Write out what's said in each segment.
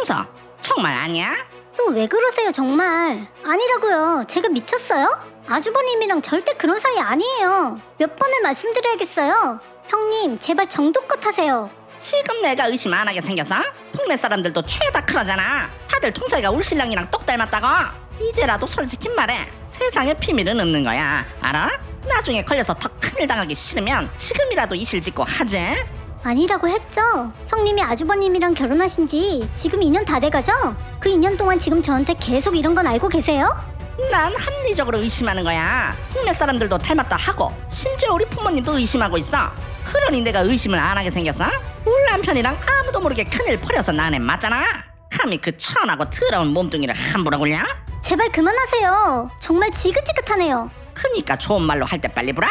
통서 정말 아니야? 또 왜 그러세요 정말? 아니라고요. 제가 미쳤어요? 아주버님이랑 절대 그런 사이 아니에요. 몇 번을 말씀드려야겠어요? 형님 제발 정도껏 하세요. 지금 내가 의심 안 하게 생겼어? 동네 사람들도 죄다 그러잖아. 다들 통서이가 울 신랑이랑 똑 닮았다고. 이제라도 솔직히 말해. 세상에 비밀은 없는 거야. 알아? 나중에 걸려서 더 큰일 당하기 싫으면 지금이라도 이실 짓고 하지 아니라고 했죠 형님이 아주버님이랑 결혼하신 지 지금 2년 다 돼가죠? 그 2년 동안 지금 저한테 계속 이런 건 알고 계세요? 난 합리적으로 의심하는 거야. 동네 사람들도 닮았다 하고 심지어 우리 부모님도 의심하고 있어. 그러니 내가 의심을 안 하게 생겼어? 울 남편이랑 아무도 모르게 큰일 벌여서 나네 맞잖아. 감히 그 천하고 더러운 몸뚱이를 함부로 굴려? 제발 그만하세요 정말 지긋지긋하네요 그니까 좋은 말로 할 때 빨리 불어.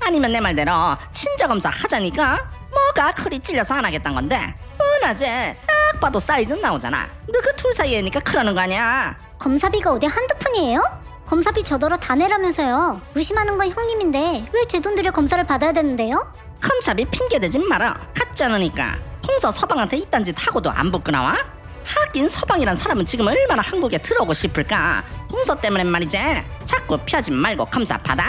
아니면 내 말대로 친자 검사 하자니까 뭐가 그리 찔려서 안 하겠단 건데 뻔하지. 딱 봐도 사이즈 나오잖아. 너그둘 사이에니까 그러는 거 아니야. 검사비가 어디 한두 푼이에요? 검사비 저더러 다 내라면서요 의심하는 건 형님인데 왜 제 돈 들여 검사를 받아야 되는데요? 검사비 핑계대지 마라 가짜느니까 홍서 서방한테 이딴 짓 하고도 안 부끄러워? 하긴 서방이란 사람은 지금 얼마나 한국에 들어오고 싶을까 홍서 때문에 말이지 자꾸 피하지 말고 검사 받아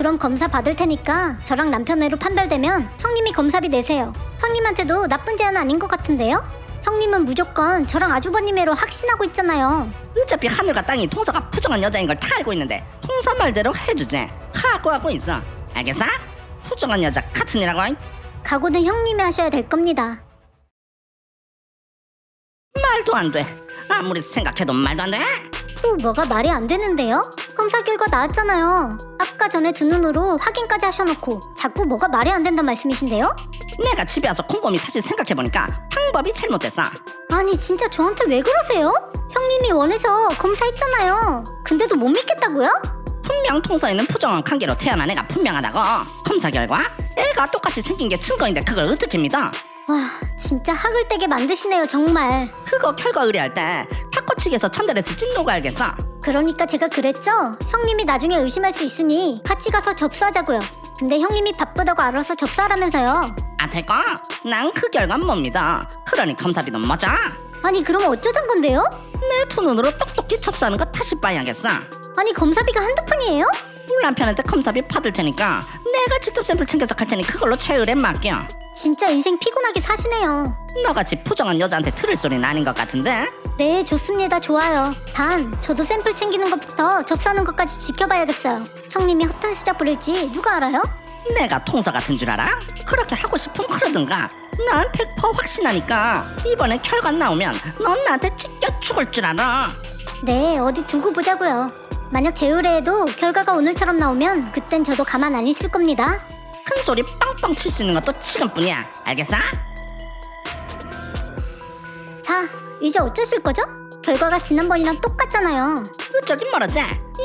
그럼 검사 받을 테니까 저랑 남편 외로 판별되면 형님이 검사비 내세요. 형님한테도 나쁜 제안 아닌 것 같은데요? 형님은 무조건 저랑 아주버님 애로 확신하고 있잖아요. 어차피 하늘과 땅이 통서가 부정한 여자인 걸 다 알고 있는데 통서 말대로 해주지 각오하고 있어 알겠어? 부정한 여자 같으니라고 각오는 형님이 하셔야 될 겁니다. 말도 안 돼 아무리 생각해도 말도 안 돼 또 뭐가 말이 안 되는데요? 검사 결과 나왔잖아요. 아까 전에 두 눈으로 확인까지 하셔놓고 자꾸 뭐가 말이 안 된단 말씀이신데요? 내가 집에 와서 곰곰이 다시 생각해보니까 방법이 잘못됐어 아니 진짜 저한테 왜 그러세요? 형님이 원해서 검사했잖아요. 근데도 못 믿겠다고요? 분명 통서에는 부정한 관계로 태어난 애가 분명하다고 검사 결과 애가 똑같이 생긴 게 증거인데 그걸 어떻게 믿어 와 진짜 학을 떼게 만드시네요 정말. 그거 결과 의뢰할 때 파코 측에서 전달했을지 누가 알겠어 그러니까 제가 그랬죠? 형님이 나중에 의심할 수 있으니 같이 가서 접수하자고요. 근데 형님이 바쁘다고 알아서 접수하라면서요. 아 됐고 난그 결과 못 믿어 그러니 검사비도 뭐죠 아니 그럼 어쩌잔 건데요? 내 두 눈으로 똑똑히 접수하는 거 다시 봐야겠어 아니 검사비가 한두 푼이에요? 우리 남편한테 검사비 받을 테니까 내가 직접 샘플 챙겨서 갈 테니 그걸로 최의뢰 맡겨 진짜 인생 피곤하게 사시네요. 너같이 부정한 여자한테 들을 소리는 아닌 것 같은데 네 좋습니다 좋아요. 단 저도 샘플 챙기는 것부터 접수하는 것까지 지켜봐야겠어요. 형님이 허튼 수작 부릴지 누가 알아요? 내가 통사 같은 줄 알아? 그렇게 하고 싶으면 그러든가 난 100% 확신하니까 이번에 결과 나오면 넌 나한테 찢겨 죽을 줄 알아 네 어디 두고 보자고요. 만약 제 의뢰에도 결과가 오늘처럼 나오면 그땐 저도 가만 안 있을 겁니다. 큰 소리 빵빵 칠 수 있는 것도 지금뿐이야 알겠어? 자, 이제 어쩌실 거죠? 결과가 지난번이랑 똑같잖아요. 어쩌긴 멀었지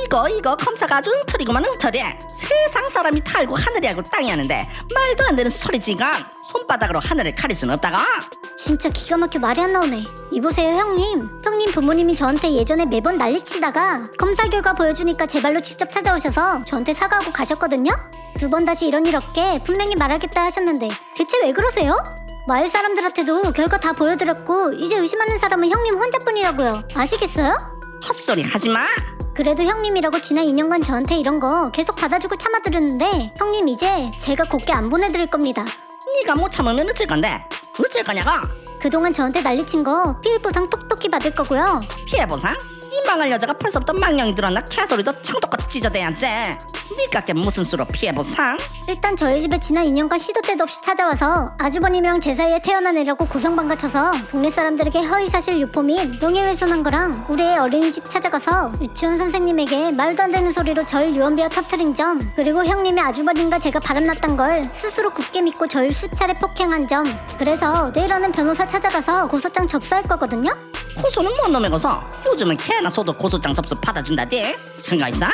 이거 이거 검사가 아주 엉터리구만 엉터리 세상 사람이 다 알고 하늘이 알고 땅이 아는데 말도 안 되는 소리지 이건 손바닥으로 하늘을 가릴 수는 없다고 진짜 기가 막혀 말이 안 나오네. 이보세요, 형님. 형님 부모님이 저한테 예전에 매번 난리치다가 검사 결과 보여주니까 제 발로 직접 찾아오셔서 저한테 사과하고 가셨거든요? 두 번 다시 이런 일 없게 분명히 말하겠다 하셨는데 대체 왜 그러세요? 마을 사람들한테도 결과 다 보여드렸고 이제 의심하는 사람은 형님 혼자뿐이라고요. 아시겠어요? 헛소리 하지 마 그래도 형님이라고 지난 2년간 저한테 이런 거 계속 받아주고 참아들었는데 형님 이제 제가 곱게 안 보내드릴 겁니다. 네가 못 참으면 어쩔 건데 어쩔 거냐고 그동안 저한테 난리친 거 피해 보상 똑똑히 받을 거고요. 피해 보상? 이 망할 여자가 벌써 부터 망령이 들었나 개소리도 창독껏 찢어대야지. 니깎게 무슨 수로 피해 보상? 일단 저희 집에 지난 2년간 시도 때도 없이 찾아와서 아주버님이랑 제 사이에 태어난 애라고 고성방가 쳐서 동네 사람들에게 허위사실 유포 및 명예훼손한 거랑 우리 애 어린이집 찾아가서 유치원 선생님에게 말도 안 되는 소리로 절 유언비어 터트린 점 그리고 형님의 아주버님과 제가 바람났단 걸 스스로 굳게 믿고 절 수차례 폭행한 점. 그래서 내일 오는 변호사 찾아가서 고소장 접수할 거거든요 고소는 뭔 놈의 고소? 요즘은 개나 소도 고소장 접수 받아준다디 증거 있어?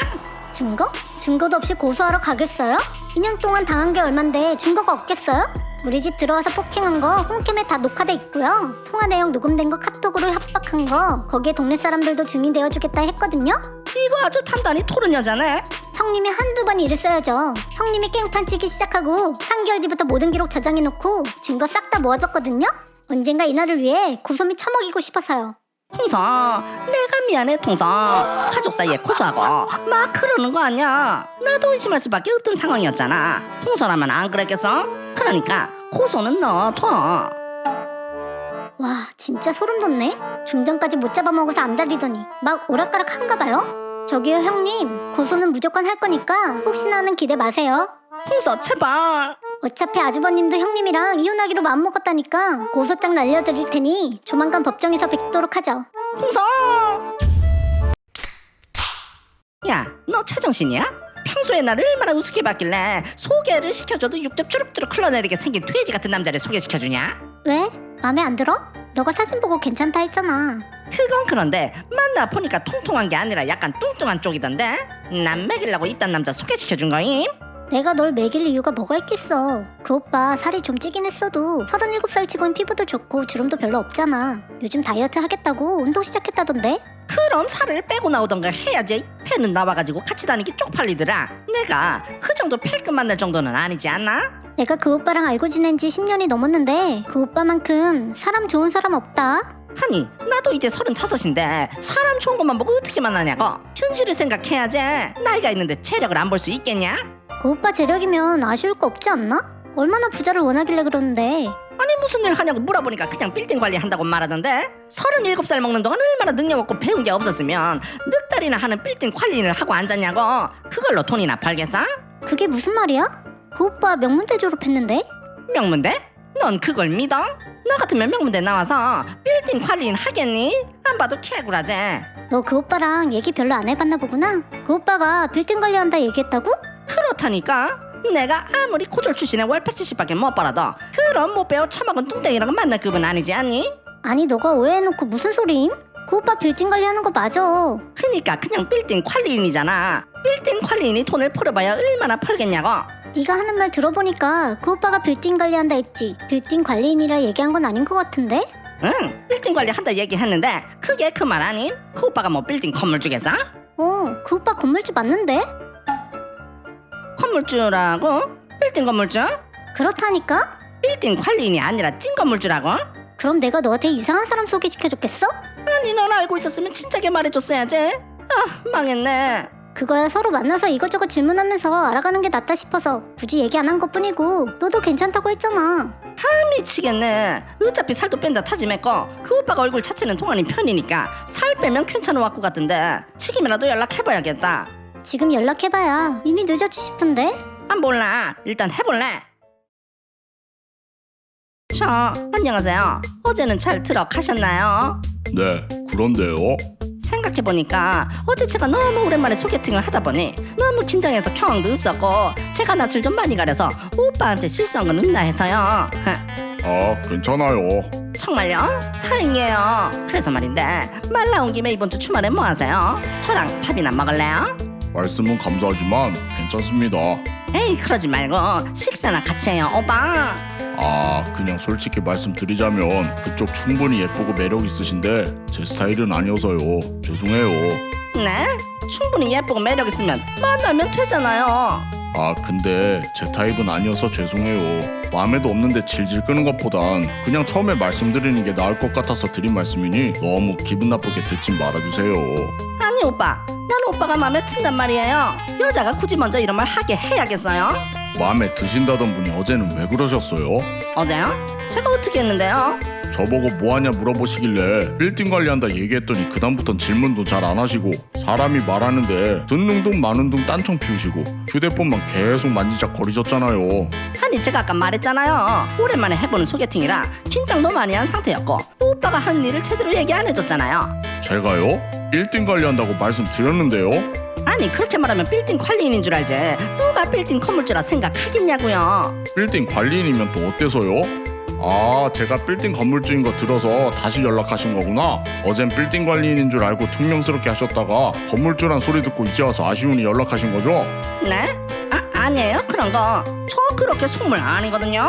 증거? 증거도 없이 고소하러 가겠어요? 2년 동안 당한 게 얼만데 증거가 없겠어요? 우리 집 들어와서 폭행한 거 홈캠에 다 녹화돼 있고요. 통화 내용 녹음된 거 카톡으로 협박한 거 거기에 동네 사람들도 증인 되어주겠다 했거든요. 이거 아주 단단히 토른 여자네 형님이 한두 번 일했어야죠. 형님이 깽판 치기 시작하고 3개월 뒤부터 모든 기록 저장해놓고 증거 싹 다 모아뒀거든요. 언젠가 이날을 위해 고소미 처먹이고 싶어서요. 통서 내가 미안해 통서 가족 사이에 고소하고 막 그러는 거 아니야 나도 의심할 수밖에 없던 상황이었잖아 통서라면 안 그랬겠어? 그러니까 고소는 넣어둬 와 진짜 소름 돋네. 좀 전까지 못 잡아먹어서 안달리더니 막 오락가락 한가 봐요. 저기요 형님 고소는 무조건 할 거니까 혹시나 하는 기대 마세요. 통서 제발 어차피 아주버님도 형님이랑 이혼하기로 마음먹었다니까 고소장 날려드릴 테니 조만간 법정에서 뵙도록 하죠. 통서 야너 제정신이야? 평소에 나를 얼마나 우습게 봤길래 소개를 시켜줘도 육즙 주룩주룩 흘러내리게 생긴 돼지 같은 남자를 소개시켜주냐? 왜? 맘에 안 들어? 너가 사진 보고 괜찮다 했잖아. 그건 그런데 만나 보니까 통통한 게 아니라 약간 뚱뚱한 쪽이던데 난 먹이려고 이딴 남자 소개시켜준 거임? 내가 널 먹일 이유가 뭐가 있겠어. 그 오빠 살이 좀 찌긴 했어도 37살 치고는 피부도 좋고 주름도 별로 없잖아. 요즘 다이어트 하겠다고 운동 시작했다던데? 그럼 살을 빼고 나오던가 해야지 배는 나와가지고 같이 다니기 쪽팔리더라 내가 그 정도 패급 만날 정도는 아니지 않나? 내가 그 오빠랑 알고 지낸 지 10년이 넘었는데 그 오빠만큼 사람 좋은 사람 없다. 아니 나도 이제 서른다섯인데 사람 좋은 것만 보고 어떻게 만나냐고 현실을 생각해야지 나이가 있는데 체력을 안 볼 수 있겠냐? 그 오빠 재력이면 아쉬울 거 없지 않나? 얼마나 부자를 원하길래 그러는데 아니 무슨 일 하냐고 물어보니까 그냥 빌딩 관리한다고 말하던데 37살 먹는 동안 얼마나 능력 없고 배운 게 없었으면 넉 달이나 하는 빌딩 관리를 하고 앉았냐고 그걸로 돈이나 벌겠어? 그게 무슨 말이야? 그 오빠 명문대 졸업했는데? 명문대? 넌 그걸 믿어? 나 같으면 명문대 나와서 빌딩 관리인 하겠니? 안 봐도 개구라제 너 그 오빠랑 얘기 별로 안 해봤나 보구나. 그 오빠가 빌딩 관리한다 얘기했다고? 그렇다니까 내가 아무리 고졸 출신의 월 170밖에 못 벌어도 그런 못 배워 처먹은 뚱땡이랑 만날 급은 아니지 않니? 아니 너가 오해해놓고 무슨 소리임? 그 오빠 빌딩 관리하는 거 맞아. 그니까 그냥 빌딩 관리인이잖아 빌딩 관리인이 돈을 벌어봐야 얼마나 벌겠냐고 네가 하는 말 들어보니까 그 오빠가 빌딩 관리한다 했지. 빌딩 관리인이라 얘기한 건 아닌 것 같은데? 응 빌딩 관리한다 얘기했는데 그게 그 말 아님? 그 오빠가 뭐 빌딩 건물주겠어? 어, 그 오빠 건물주 맞는데? 건물주라고? 빌딩 건물주? 그렇다니까? 빌딩 관리인이 아니라 찐 건물주라고? 그럼 내가 너한테 이상한 사람 소개시켜줬겠어? 아니 넌 알고 있었으면 진작에 말해줬어야지 아 망했네 그거야 서로 만나서 이것저것 질문하면서 알아가는 게 낫다 싶어서 굳이 얘기 안 한 것 뿐이고 너도 괜찮다고 했잖아. 미치겠네 어차피 살도 뺀다 타지했고 그 오빠가 얼굴 자체는 동안인 편이니까 살 빼면 괜찮은 왔고 같은데 지금이라도 연락해봐야겠다 지금 연락해봐야 이미 늦었지 싶은데? 안 몰라 일단 해볼래 저 안녕하세요 어제는 잘 들어가셨나요? 네, 그런데요. 생각해 보니까 어제 제가 너무 오랜만에 소개팅을 하다 보니 너무 긴장해서 경황도 없었고 제가 낯을 좀 많이 가려서 오빠한테 실수한 건 없나 해서요 아, 괜찮아요. 정말요? 다행이에요 그래서 말인데 말 나온 김에 이번 주 주말에 뭐 하세요? 저랑 밥이나 먹을래요? 말씀은 감사하지만 괜찮습니다. 에이 그러지 말고 식사나 같이 해요 오빠 아, 그냥 솔직히 말씀드리자면 그쪽 충분히 예쁘고 매력 있으신데 제 스타일은 아니어서요. 죄송해요. 네? 충분히 예쁘고 매력 있으면 만나면 되잖아요 아, 근데 제 타입은 아니어서 죄송해요. 마음에도 없는데 질질 끄는 것보단 그냥 처음에 말씀드리는 게 나을 것 같아서 드린 말씀이니 너무 기분 나쁘게 듣진 말아주세요. 아니 오빠 난 오빠가 마음에 든단 말이에요 여자가 굳이 먼저 이런 말 하게 해야겠어요? 마음에 드신다던 분이 어제는 왜 그러셨어요? 어제요? 제가 어떻게 했는데요? 저보고 뭐하냐 물어보시길래 빌딩 관리한다 얘기했더니 그다음부턴 질문도 잘 안 하시고 사람이 말하는데 듣는 둥 마는 둥 딴청 피우시고 휴대폰만 계속 만지작 거리셨잖아요. 아니 제가 아까 말했잖아요. 오랜만에 해보는 소개팅이라 긴장도 많이 한 상태였고 오빠가 하는 일을 제대로 얘기 안 해줬잖아요. 제가요? 빌딩 관리한다고 말씀드렸는데요? 아니 그렇게 말하면 빌딩 관리인인 줄 알지. 누가 빌딩 건물주라 생각하겠냐고요. 빌딩 관리인이면 또 어때서요? 아 제가 빌딩 건물주인 거 들어서 다시 연락하신 거구나 어젠 빌딩 관리인인 줄 알고 퉁명스럽게 하셨다가 건물주란 소리 듣고 이제 와서 아쉬우니 연락하신 거죠? 네? 아 아니에요 그런 거 저 그렇게 속물 아니거든요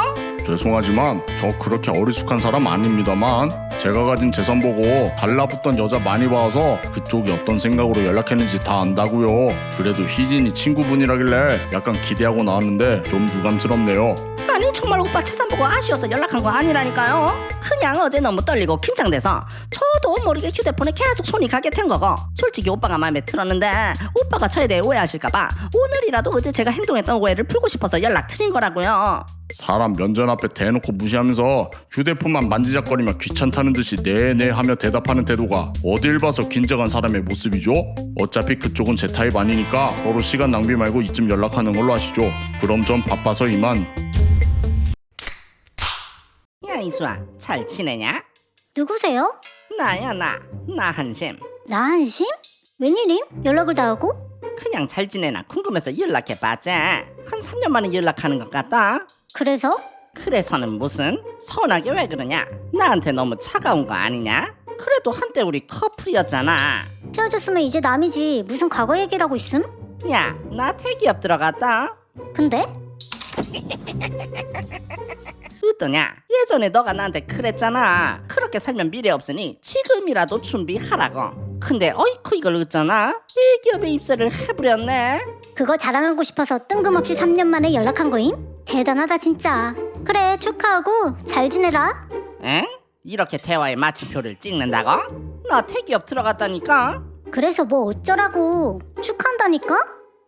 죄송하지만 저 그렇게 어리숙한 사람 아닙니다만 제가 가진 재산 보고 달라붙던 여자 많이 봐서 그쪽이 어떤 생각으로 연락했는지 다 안다고요. 그래도 희진이 친구분이라길래 약간 기대하고 나왔는데 좀 유감스럽네요. 아니 정말 오빠 재산 보고 아쉬워서 연락한 거 아니라니까요 그냥 어제 너무 떨리고 긴장돼서 저도 모르게 휴대폰에 계속 손이 가게 된 거고 솔직히 오빠가 마음에 들었는데 오빠가 저에 대해 오해하실까봐 오늘이라도 어제 제가 행동했던 오해를 풀고 싶어서 연락 드린 거라고요 사람 면전 앞에 대놓고 무시하면서 휴대폰만 만지작거리며 귀찮다는 듯이 네네 하며 대답하는 태도가 어딜 봐서 긴장한 사람의 모습이죠? 어차피 그쪽은 제 타입 아니니까 서로 시간 낭비 말고 이쯤 연락하는 걸로 하시죠. 그럼 전 바빠서 이만. 야 이수아 잘 지내냐? 누구세요? 나야 나 나 한심 나 한심? 웬일임? 연락을 다 하고? 그냥 잘 지내나 궁금해서 연락해봤지 한 3년 만에 연락하는 것 같다 그래서? 그래서는 무슨? 서운하게 왜 그러냐? 나한테 너무 차가운 거 아니냐? 그래도 한때 우리 커플이었잖아. 헤어졌으면 이제 남이지. 무슨 과거 얘기라고 있음? 야 나 대기업 들어갔다. 근데? 어떠냐? 예전에 너가 나한테 그랬잖아. 그렇게 살면 미래 없으니 지금이라도 준비하라고. 근데 어이쿠 이걸 어쩌나? 대기업에 입사를 해버렸네. 그거 자랑하고 싶어서 뜬금없이 3년 만에 연락한 거임? 대단하다 진짜. 그래 축하하고 잘 지내라. 응? 이렇게 대화의 마침표를 찍는다고? 나 대기업 들어갔다니까. 그래서 뭐 어쩌라고. 축하한다니까?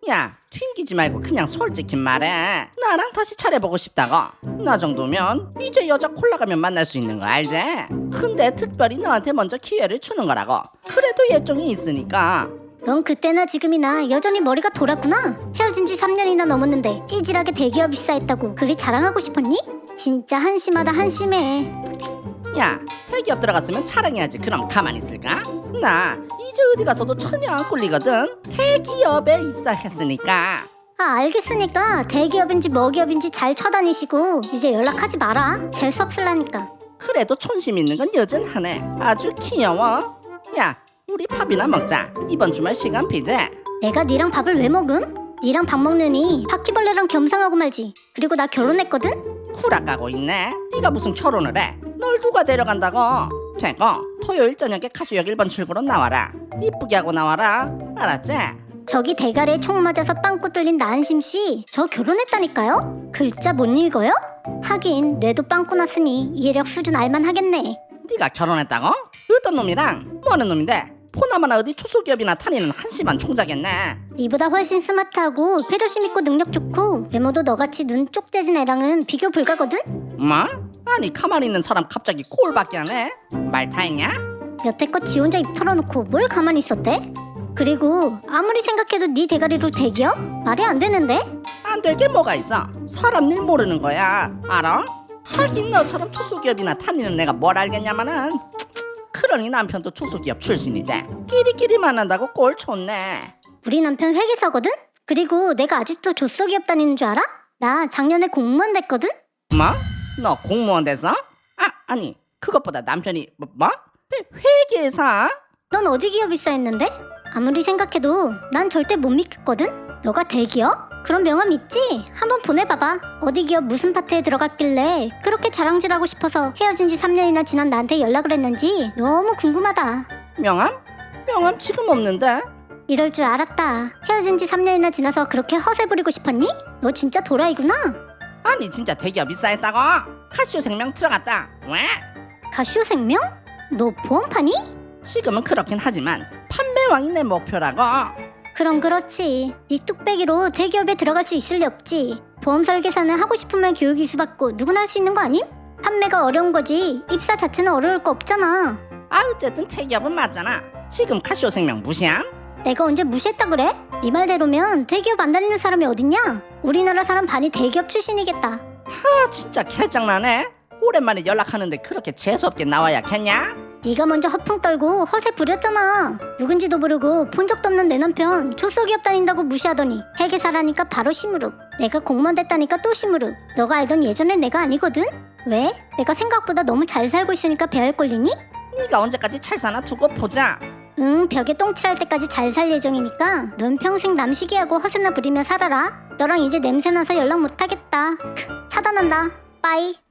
야 튕기지 말고 그냥 솔직히 말해. 나랑 다시 차려보고 싶다고. 나 정도면 이제 여자 콜라 가면 만날 수 있는 거 알지? 근데 특별히 너한테 먼저 기회를 주는 거라고. 그래도 예정이 있으니까. 넌 그때나 지금이나 여전히 머리가 돌았구나 헤어진 지 3년이나 넘었는데 찌질하게 대기업 입사했다고 그리 자랑하고 싶었니? 진짜 한심하다 한심해. 야 대기업 들어갔으면 자랑해야지 그럼 가만히 있을까? 나 이제 어디 가서도 전혀 안 꿀리거든. 대기업에 입사했으니까. 아 알겠으니까 대기업인지 뭐 기업인지 잘 쳐다니시고 이제 연락하지 마라. 재수 없을라니까. 그래도 촌심 있는 건 여전하네. 아주 귀여워. 야 우리 밥이나 먹자. 이번 주말 시간 비제 내가 니랑 밥을 왜 먹음? 니랑 밥 먹느니 바퀴벌레랑 겸상하고 말지 그리고 나 결혼했거든? 구라 까고 있네 네가 무슨 결혼을 해 널 누가 데려간다고 됐고 토요일 저녁에 카주역 1번 출구로 나와라 이쁘게 하고 나와라 알았지? 저기 대가리에 총 맞아서 빵꾸 뚫린 나한심씨 저 결혼했다니까요? 글자 못 읽어요? 하긴 뇌도 빵꾸 났으니 이해력 수준 알만 하겠네 네가 결혼했다고? 어떤 놈이랑? 뭐하는 놈인데? 포나마나 어디 초소기업이나 다니는 한심한 총자겠네 니보다 훨씬 스마트하고 배려심 있고 능력 좋고 외모도 너같이 눈 쪽대진 애랑은 비교 불가거든? 뭐? 아니 가만히 있는 사람 갑자기 꼴밖에 안 해? 말다 했냐? 여태껏 지 혼자 입 털어놓고 뭘 가만히 있었대? 그리고 아무리 생각해도 네 대가리로 대기업? 말이 안 되는데? 안 될 게 뭐가 있어 사람 일 모르는 거야 알아? 하긴 너처럼 초소기업이나 다니는 애가 뭘 알겠냐마는 그러니 남편도 초소기업 출신이지 끼리끼리 만난다고 꼴 좋네 우리 남편 회계사거든? 그리고 내가 아직도 조석기업 다니는 줄 알아? 나 작년에 공무원 됐거든? 뭐? 너 공무원 돼서? 아 아니 그것보다 남편이 뭐? 뭐? 회, 회계사? 넌 어디 기업 입사했는데? 아무리 생각해도 난 절대 못 믿겠거든? 너가 대기업? 그런 명함 있지? 한번 보내봐봐. 어디 기업 무슨 파트에 들어갔길래 그렇게 자랑질하고 싶어서 헤어진 지 3년이나 지난 나한테 연락을 했는지 너무 궁금하다. 명함? 명함 지금 없는데 이럴 줄 알았다. 헤어진 지 3년이나 지나서 그렇게 허세 부리고 싶었니? 너 진짜 도라이구나. 아니 진짜 대기업 입사했다고? 카시오 생명 들어갔다 왜? 가시오 생명? 너 보험 파니? 지금은 그렇긴 하지만 판매왕이 내 목표라고 그럼 그렇지. 네 뚝배기로 대기업에 들어갈 수 있을 리 없지. 보험 설계사는 하고 싶으면 교육 이수 받고 누구나 할 수 있는 거 아님? 판매가 어려운 거지. 입사 자체는 어려울 거 없잖아. 아 어쨌든 대기업은 맞잖아 지금 카시오 생명 무시함? 내가 언제 무시했다 그래? 네 말대로면 대기업 안 다니는 사람이 어딨냐? 우리나라 사람 반이 대기업 출신이겠다. 아 진짜 개짱나네 오랜만에 연락하는데 그렇게 재수없게 나와야겠냐? 네가 먼저 허풍 떨고 허세 부렸잖아. 누군지도 모르고 본 적도 없는 내 남편 조소기업 다닌다고 무시하더니 회계사라니까 바로 시무룩. 내가 공무원 됐다니까 또 시무룩. 너가 알던 예전의 내가 아니거든? 왜? 내가 생각보다 너무 잘 살고 있으니까 배알 꼴리니? 네가 언제까지 잘 사나 두고 보자 응, 벽에 똥칠할 때까지 잘 살 예정이니까 넌 평생 남시기하고 허세나 부리며 살아라. 너랑 이제 냄새 나서 연락 못 하겠다. 크, 차단한다. 빠이.